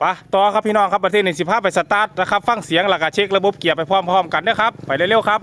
ไปะต่อครับพี่น้องครับประเทศนี้สิพาไปสตาร์ทนะครับฟังเสียงหลักเช็คระบบเกียร์ไปพร้อมๆกันนะครับไปเร็วๆครับ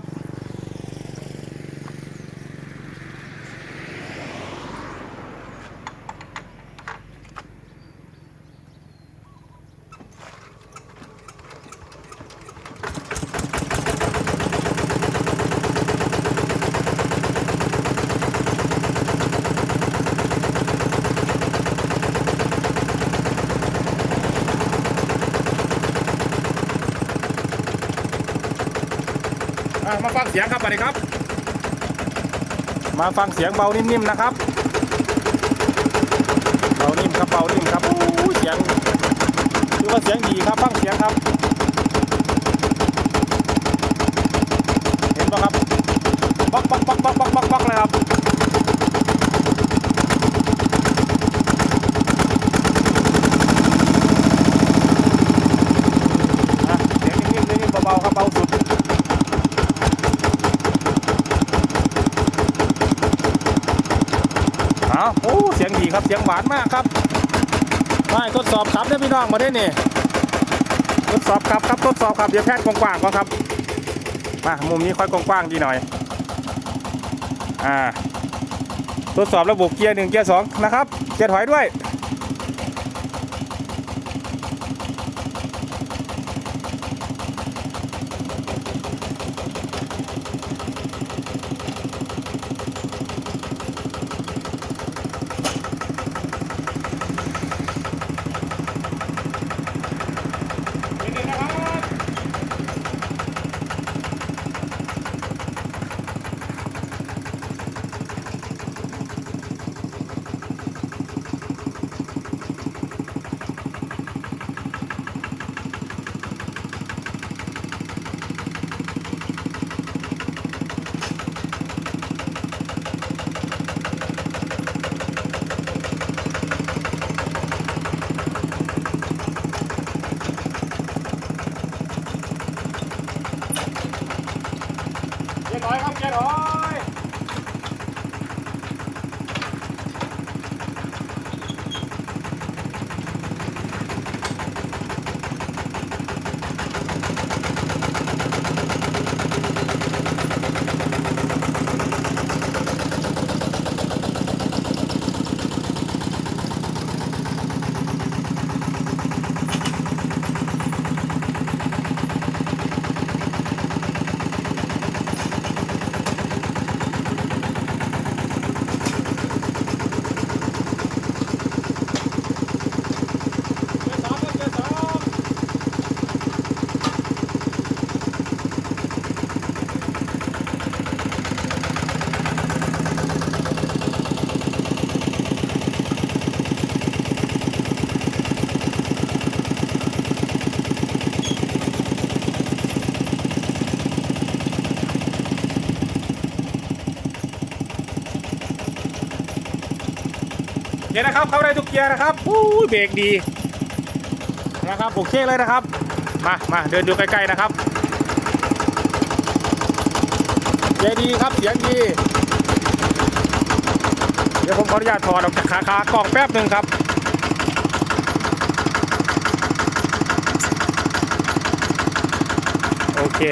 อะมาฟังเสียงครับไปเลยครับ มาฟังเสียงเบานิ่มๆนะครับ เบานิ่มครับเบานิ่มครับโอ้เสียงคือว่าเสียงดีครับฟังเสียงครับ เห็นปะครับปักปักปักปักปักปักป๊อกเลยครับอะเสียงนิ่มๆนิ่มๆเบาๆครับเบาสุด เอาโอ้เสียงดีครับเสียงหวานมากครับมาทดสอบครับเด้อพี่น้องมาได้นี่ทดสอบครับครับทดสอบครับเดี๋ยวแพทย์กว้างๆก่อนครับมามุมนี้ค่อยกว้างๆดีหน่อยอ่าทดสอบระบบเกียร์หนึ่งเกียร์สองนะครับเกียร์ถอยด้วย เกียร์ถอยครับเกียร์ถอย เกียร์นะครับเข้าได้ทุกเกียร์นะครับอู้ยเบรกดีนะครับโอเคเลยนะครับ มามาเดินดูใกล้ๆนะครับเสียงดีครับเสียงดีเดี๋ยวผมขออนุญาตถอดออกจากขาขากล่องแป๊บหนึ่งครับโอเค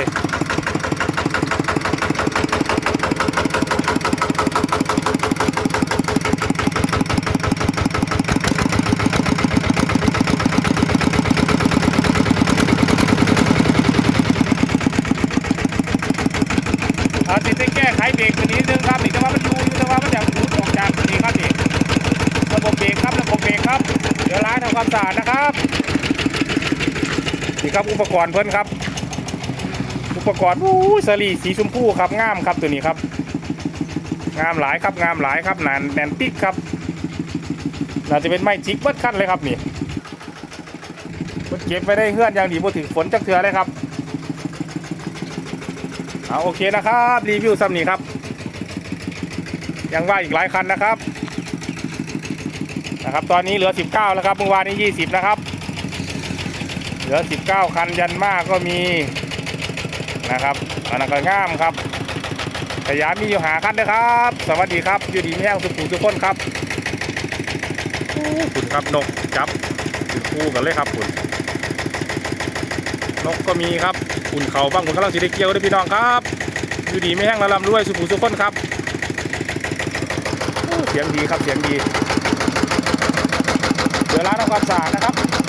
อาติดได้แก้ไขเบรกตัวนี้นึงครับนี่แต่ว่ามันอยู่อยู่แต่ว่ามันอยากหลุดออกจากตัวนี้ครับนี่ระบบเบรกครับระบบเบรกครับ เดี๋ยวล้างทำ ความสะอาดนะครับนี่ครับอุปกรณ์เพิ่อนครับ อุปกรณ์อู้ยสลีสีชมพูครับงามครับตัวนี้ครับงามหลายครับงามหลายครับหนานแนนติกครับน่าจะเป็นไม้จิกเบิดขั้นเลยครับนี่เก็บไว้ได้เฮื่อนอย่างดีบ่ถึงฝนจักเทือเลยครับเอาโอเคนะครับ รีวิวซ้ำนี้ครับ ยังว่าอีกหลายคันนะครับ นะครับ ตอนนี้เหลือ 19 แล้วครับเมื่อวานนี้ 20 นะครับ เหลือ 19 คันยันมากก็มีนะครับอันนั้นก็ง่ามครับสยามมีอยู่หาคันนะครับ สวัสดีครับอยู่ดีแม่งสุขุมทุกคนครับขุนครับนกจับขุนคู่กันเลยครับขุนนกก็มีครับขุนเขาบ้างขุนกำลังสีเกียวด้วยพี่น้องครับอยู่ดีไม่แห้งระลำด้วยสุขุมทุกคนครับเสียงดีครับเสียงดี เดี๋ยวล้างทำความสะอาดนะครับ